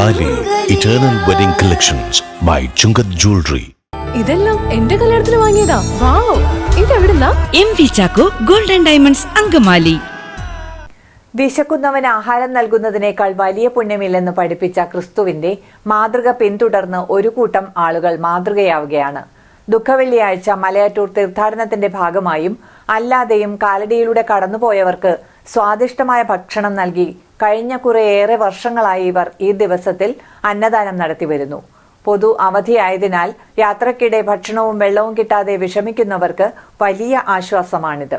Eternal wedding collections by Chungath jewellery ഇതെല്ലാം എന്റെ കല്യാണത്തിന് വാങ്ങിയതാ. Wow ഇതെവിടുന്നാ? M V Chacko golden diamonds Angamaly. വിശക്കുന്നവന് ആഹാരം നൽകുന്നതിനേക്കാൾ വലിയ പുണ്യമില്ലെന്ന് പഠിപ്പിച്ച ക്രിസ്തുവിന്റെ മാതൃക പിന്തുടർന്ന് ഒരു കൂട്ടം ആളുകൾ മാതൃകയാവുകയാണ്. ദുഃഖവെള്ളിയാഴ്ച മലയാറ്റൂർ തീർത്ഥാടനത്തിന്റെ ഭാഗമായും അല്ലാതെയും കാലടിയിലൂടെ കടന്നുപോയവർക്ക് സ്വാദിഷ്ടമായ ഭക്ഷണം നൽകി കഴിഞ്ഞ കുറേയേറെ വർഷങ്ങളായി ഇവർ ഈ ദിവസത്തിൽ അന്നദാനം നടത്തി വരുന്നു. പൊതു അവധിയായതിനാൽ യാത്രക്കിടെ ഭക്ഷണവും വെള്ളവും കിട്ടാതെ വിഷമിക്കുന്നവർക്ക് വലിയ ആശ്വാസമാണിത്.